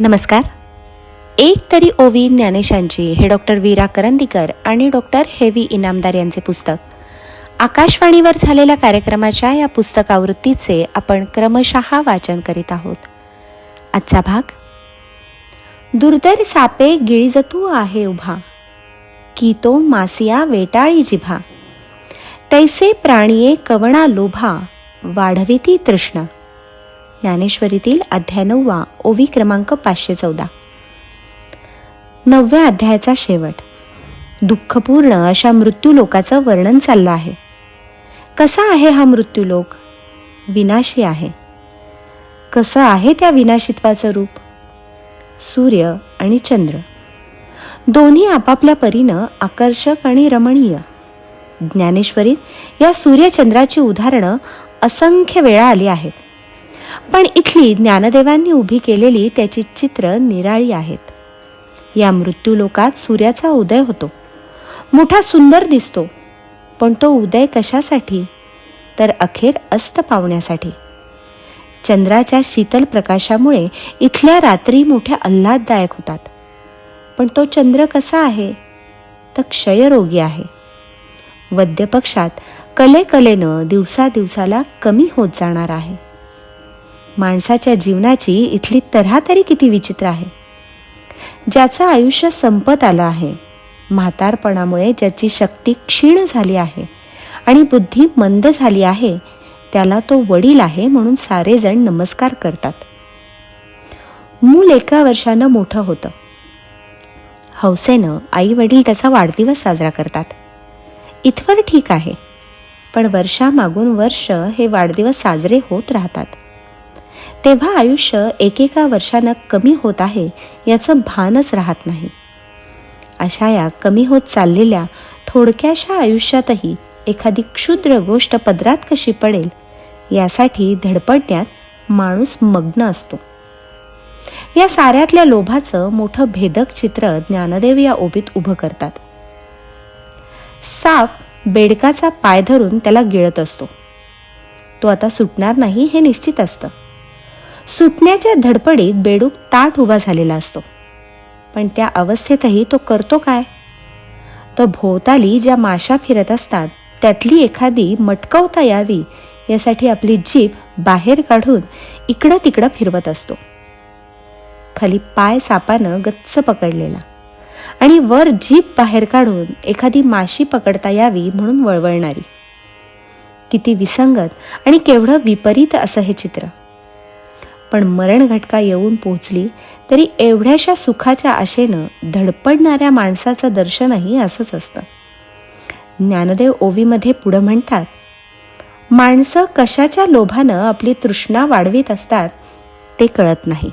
नमस्कार. एक तरी ओवी ज्ञानेशांची हे डॉक्टर वीरा करंदीकर आणि डॉक्टर हेवी इनामदार यांचे पुस्तक. आकाशवाणीवर झालेल्या कार्यक्रमाच्या या पुस्तकावृत्तीचे आपण क्रमशः वाचन करीत आहोत. आजचा भाग दुर्दर सापे गिळीजतू आहे उभा की तो मासिया वेटाळी जिभा. तैसे प्राणिये कवणा लोभा वाढविती तृष्णा. ज्ञानेश्वरीतील अध्याय नववा ओवी क्रमांक पाचशे चौदा. नवव्या अध्यायाचा शेवट. दुःखपूर्ण अशा मृत्यूलोकाचं वर्णन चाललं आहे. कसा आहे हा मृत्यूलोक विनाशी आहे. कसं आहे त्या विनाशित्वाचं रूप? सूर्य आणि चंद्र. दोन्ही आपापल्या परीनं आकर्षक आणि रमणीय. ज्ञानेश्वरीत या सूर्यचंद्राची उदाहरणं असंख्य वेळा आली आहेत. पण इथली ज्ञानदेवांनी उभी केलेली त्याची चित्र निराळी आहेत. या मृत्यूलोकात सूर्याचा उदय होतो. मोठा सुंदर दिसतो. पण तो उदय कशासाठी? तर अखेर अस्त पावण्यासाठी. चंद्राच्या शीतल प्रकाशामुळे इथल्या रात्री मोठ्या आल्हाददायक होतात. पण तो चंद्र कसा आहे? तर क्षयरोगी आहे. वद्यपक्षात कलेकलेनं दिवसादिवसाला कमी होत जाणार आहे. माणसाच्या जीवनाची इथली तऱ्हा तरी किती विचित्र आहे. ज्याचं आयुष्य संपत आलं आहे म्हातारपणामुळे ज्याची शक्ती क्षीण झाली आहे आणि बुद्धी मंद झाली आहे त्याला तो वडील आहे म्हणून सारेजण नमस्कार करतात. मूल एका वर्षानं मोठं होतं. हौसेनं आई वडील त्याचा वाढदिवस साजरा करतात. इथवर ठीक आहे पण वर्षामागून वर्ष हे वाढदिवस साजरे होत राहतात. तेव्हा आयुष्य एकेका वर्षानं कमी होत आहे याचं भानच राहत नाही. अशा या कमी होत चाललेल्या थोडक्याशा आयुष्यातही एखादी क्षुद्र गोष्ट पदरात कशी पडेल यासाठी धडपडण्यात माणूस मग्न असतो. या साऱ्यातल्या लोभाचं मोठं भेदक चित्र ज्ञानदेव या ओबीत उभं करतात. साप बेडकाचा पाय धरून त्याला गिळत असतो. तो आता सुटणार नाही हे निश्चित असतं. सुटण्याच्या धडपडीत बेडूक ताट उभा झालेला असतो. पण त्या अवस्थेतही तो करतो काय? तर भोवताली ज्या माशा फिरत असतात त्यातली एखादी मटकवता यावी यासाठी आपली जीभ बाहेर काढून इकडं तिकडं फिरवत असतो. खाली पाय सापानं गच्च पकडलेला आणि वर जीभ बाहेर काढून एखादी माशी पकडता यावी म्हणून वळवळणारी. किती विसंगत आणि केवढं विपरीत असं हे चित्र. पण मरण घटका येऊन पोचली तरी एवढ्याशा सुखाच्या आशेनं धडपडणाऱ्या माणसाचं दर्शनही असंच असतं. ज्ञानदेव ओवीमध्ये पुढं म्हणतात माणसं कशाच्या लोभानं आपली तृष्णा वाढवीत असतात ते कळत नाही.